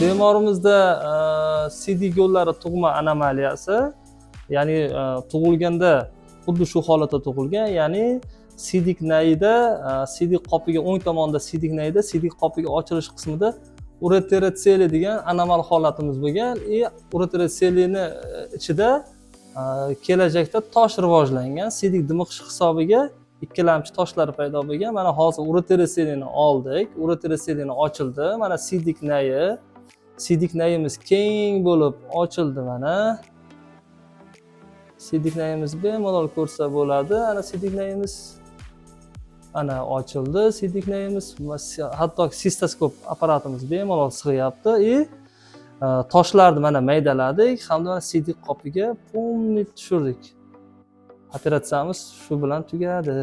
bemorimizda e, cd sidik yo'llari tug'ma anomaliyasi ya'ni e, tug'ilganda xuddi shu holatda tug'ilgan ya'ni sidik nayida e, sidik qopiga o'ng tomonda sidik nayida sidik qopiga ochilish qismida ureterotseli degan anomal holatimiz bo'lgan. И ureterotselini ichida kelajakda tosh rivojlangan sidik dimiqish hisobiga ikkilamchi toshlar paydo bo'lgan. Mana hozir ureterotselini oldik ureterotselini ochildi. Mana sidik nayi sidik nayimiz keng bo'lib ochildi mana sidik nayimiz bemalol ko'rsa bo'ladi ana sidik nayimiz ana ochildi sidik nayimiz hatto sistoskop apparatimiz bemalol sig'yapti и e, toshlarni mana maydaladik hamda mana sidik qopiga полный tushirdik operatsiyamiz shu bilan tugadi